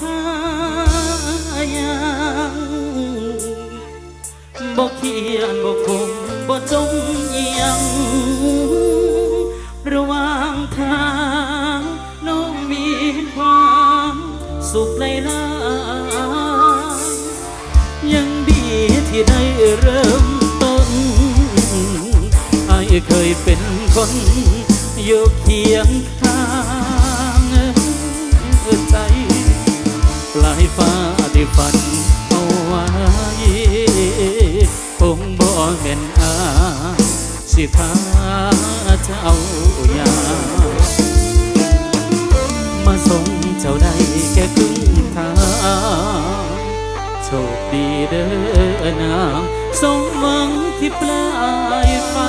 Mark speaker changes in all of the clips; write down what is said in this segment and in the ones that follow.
Speaker 1: หายังบ่เขียนบ่คงบ่จมยังระหว่างทางน้องมีความสุขในลายังดีที่ได้เริ่มต้นไอ้เคยเป็นคนโยู่เคียงขง ลายฟ้าที่ฝันเอาไว้คงบ่เม็นอาสิพาเจ้ายามาส่งเจ้าได้แค่ครึ่งทางโชคดีเด้อนางสมหวังที่ปลายฟ้า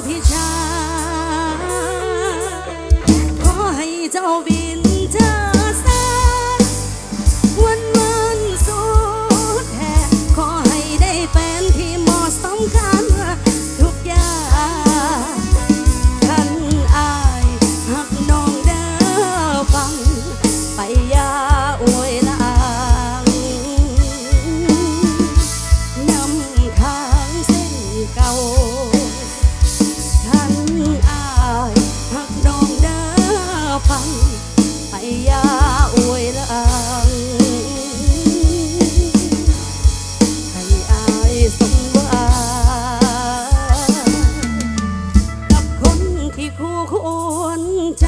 Speaker 2: Abhiyan. ควรใจ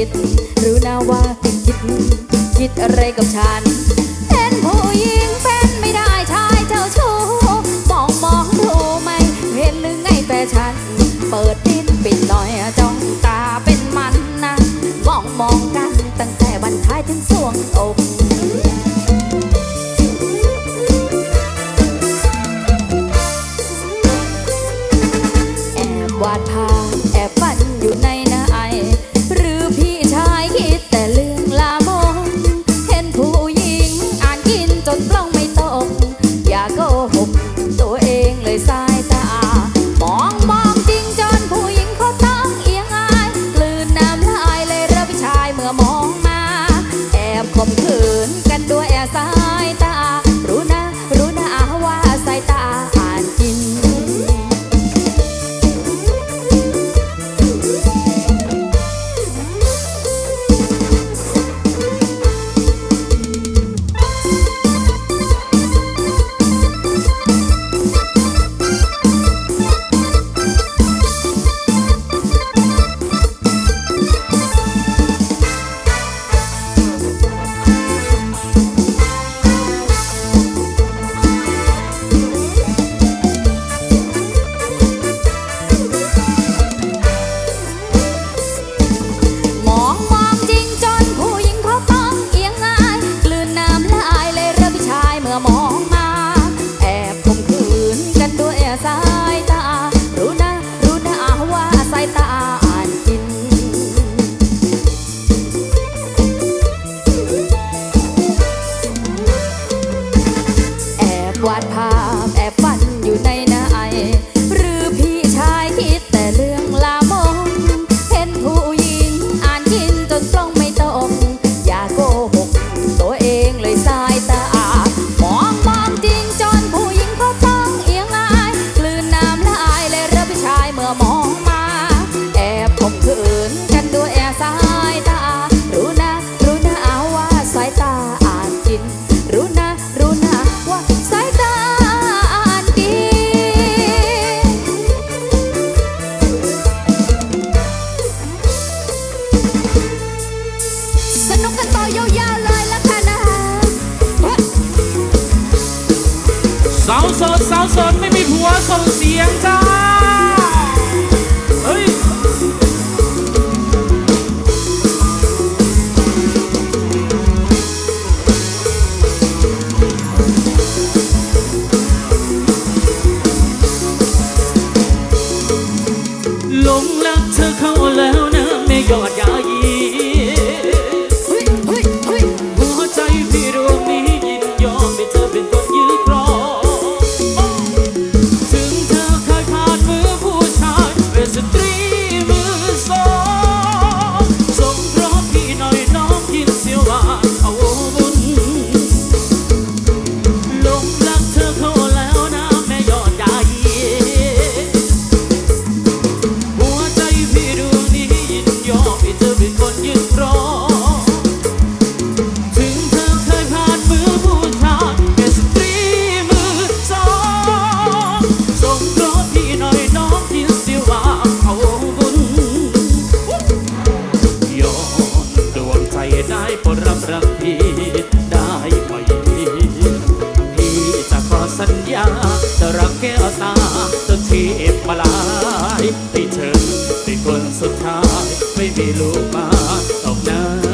Speaker 2: คิดรือนาว่าคิดคิด คิดอะไรกับฉัน come good. เป็นคนสุดท้ายไม่มีลูกมาตกน้า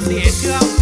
Speaker 2: 列车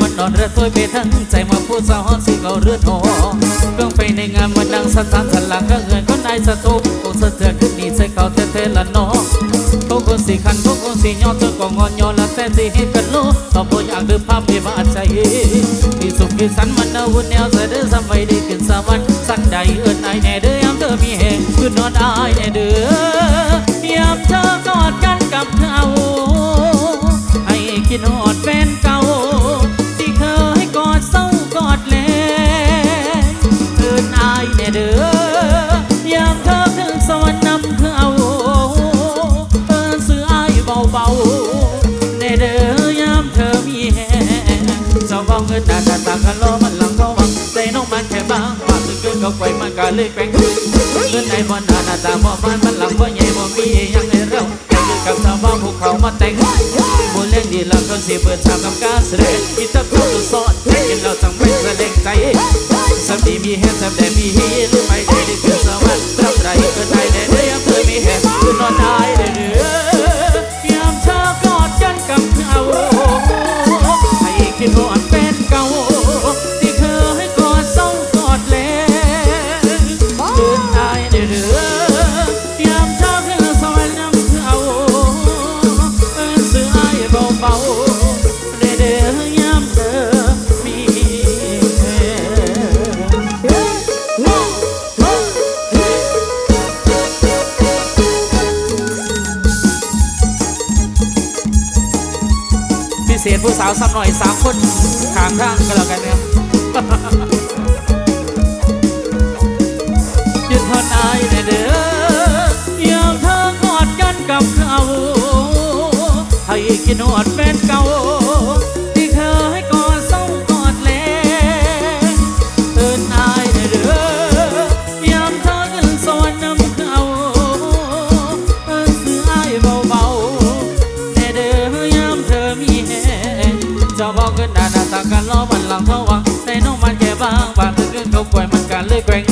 Speaker 2: มัน
Speaker 3: นอนเรือถ้วยไปทั้ง
Speaker 1: ใจมาพูดสาวฮอดสิเขาเรือนหอเครื่องไฟในงานมันดังสั่นสั่นสันหลังก็เงินก็นายสะทุกคงสะเทือนขึ้นนี่ใส่เขาเท่ๆละเนาะพวกคนสิคันพวกคนสิย้อนเธอก็งอนย้อนละแต่สิให้กันโลต่อพอยากดื้อภาพที่มาใจมีสุขมีสันมันเอาวุ่นแนวเสด็จสมัยได้ขึ้นสวรรค์สันใดเอิ้นไอแน่เด้อยามเธอมีแหงคือนอนอายแน่เด้อยามเธอกอดกันกับเขาให้คิดหอดแฟนเก่า เลยแกว่งเงินในบนหน้าหน้าตาบ่มันมันหลังบ่ใหญ่บ่มีหยังให้เราแต่คือกับชาวบ้านพวกเขามาแต่งบุญเล่นดีแล้วก็สิเปิดฉากกับการแสดงอีตับเข้าตัวสอนกินเราจังไม่แสดงใจสำดีมีแฮสำแต่มีฮีหรือไม่ได้ได้คือสวรรค์รับไรก็ได้ได้ได้ยามเธอมีแฮคือนอนได้ได้เด้อยามเธอกอดกันกับเขาให้คิดหอดแฟนเก่าาวสักหน่อยสามคนข้างทางก็แล้วกันนะครับหยุดทนอายเด้อยามเธอกอดกันกับเขาให้กินหอดแฟ เจ้าบอกกันหน้าหน้าตากันล้อมันหลังเท่าวังแต่น้องมันแค่บางบางถึงขึ้นเขาป่วยมันกันเลยแกว่ง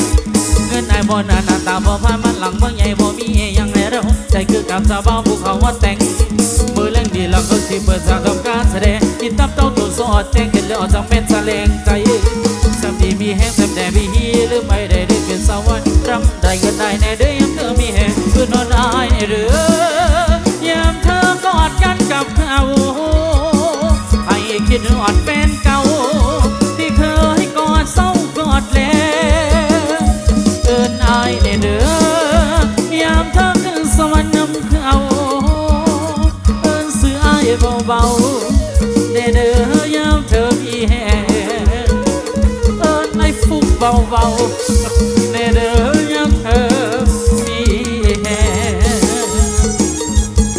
Speaker 1: เงินไอ้บ่หน้าหน้าตาบ่พามันหลังเบิ่งใหญ่บ่มีหยังให้เราใจคือกับชาวบ้านภูเขาว่าแต่งมือเล่งดีแล้วก็สิเปิดทางทำการแสดงกินตับเต้าตัวสอดแจ้งกันแล้วจังเป็นแสลงใจสำดีมีแห้งสำแดงมีฮีหรือไม่ได้ได้เป็นสวรรค์รำได้เงินได้ในเด้อยามเธอมีแห้งคือนอนอายในเรือ เบาเด้เด้อยาวเธอมีแหงเอิญไอ้ฟุกเบาๆในเด้อยาวเธอมีแหง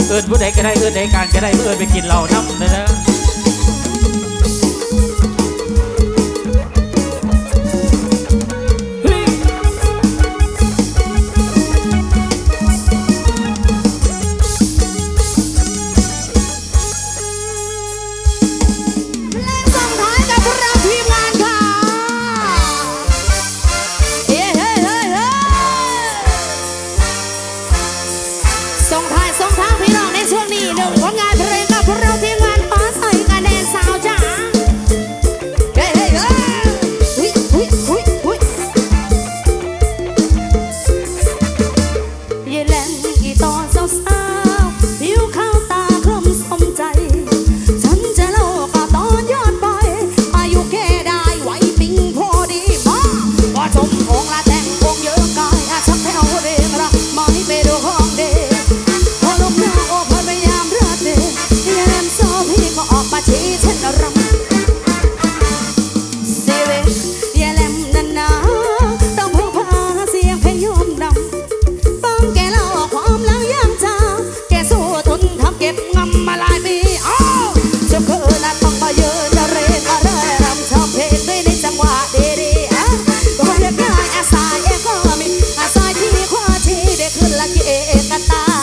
Speaker 1: เอิญผู้ใดก็ได้เอิญใดการก็ได้เอิญไปกินเหล้าน้ำเด้อ
Speaker 2: ละเกกตา